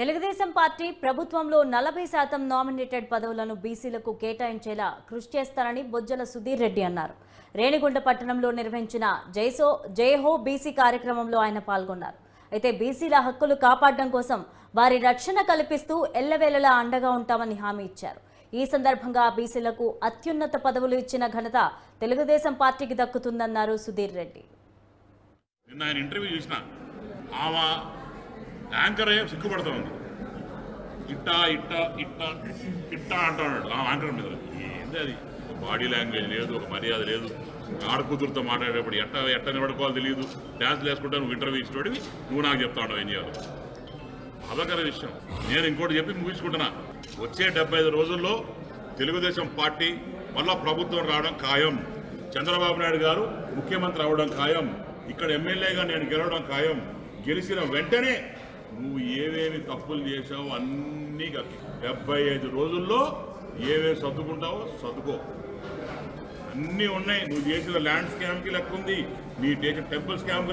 Telugu Desam party ప్రభుత్వంలో నలభై శాతం నామినేటెడ్ పదవులను బీసీలకు కేటాయించేలా కృషి చేస్తారని బొజ్జల సుధీర్ రెడ్డి అన్నారు. రేణిగుంట పట్టణంలో నిర్వహించిన జైసో జయహో బీసీ కార్యక్రమంలో ఆయన పాల్గొన్నారు. అయితే బీసీల హక్కులు కాపాడడం కోసం వారి రక్షణ కల్పిస్తూ ఎల్లవేళలా అండగా ఉంటామని హామీ ఇచ్చారు. ఈ సందర్భంగా బీసీలకు అత్యున్నత పదవులు ఇచ్చిన ఘనత తెలుగుదేశం పార్టీకి దక్కుతుందన్నారు సుధీర్ రెడ్డి. యాంకర్ అయ్యే సిగ్గుపడతా ఉంది ఇట్టా ఇట్టా ఇట్టా ఇట్టా అంటున్నాడు. ఆ యాంకర్ మీద. ఏంది అది? బాడీ లాంగ్వేజ్ లేదు ఒక మర్యాద లేదు. ఆడకూతురుతో మాట్లాడేటప్పుడు ఎట్ట ఎట్ట నిలబడుకోవాలో తెలియదు డ్యాన్స్లు వేసుకుంటా నువ్వు ఇంటర్వ్యూ ఇచ్చినోడివి నువ్వు నాకు చెప్తాడు ఏం చేయాలి. బాధాకర విషయం. నేను ఇంకోటి చెప్పి ముగించుకుంటున్నా. వచ్చే డెబ్బై ఐదు రోజుల్లో తెలుగుదేశం పార్టీ మళ్ళా ప్రభుత్వం రావడం ఖాయం. చంద్రబాబు నాయుడు గారు ముఖ్యమంత్రి అవ్వడం ఖాయం. ఇక్కడ ఎమ్మెల్యేగా నేను గెలవడం ఖాయం. గెలిచిన వెంటనే నువ్వు ఏవేమి తప్పులు చేసావో అన్నీ కక్కి. డెబ్బై ఐదు రోజుల్లో ఏవేవి సర్దుకుంటావో సర్దుకో. అన్నీ ఉన్నాయి. నువ్వు చేసిన ల్యాండ్ స్కామ్కి లెక్క ఉంది. నీ చేసిన టెంపుల్ స్కామ్కి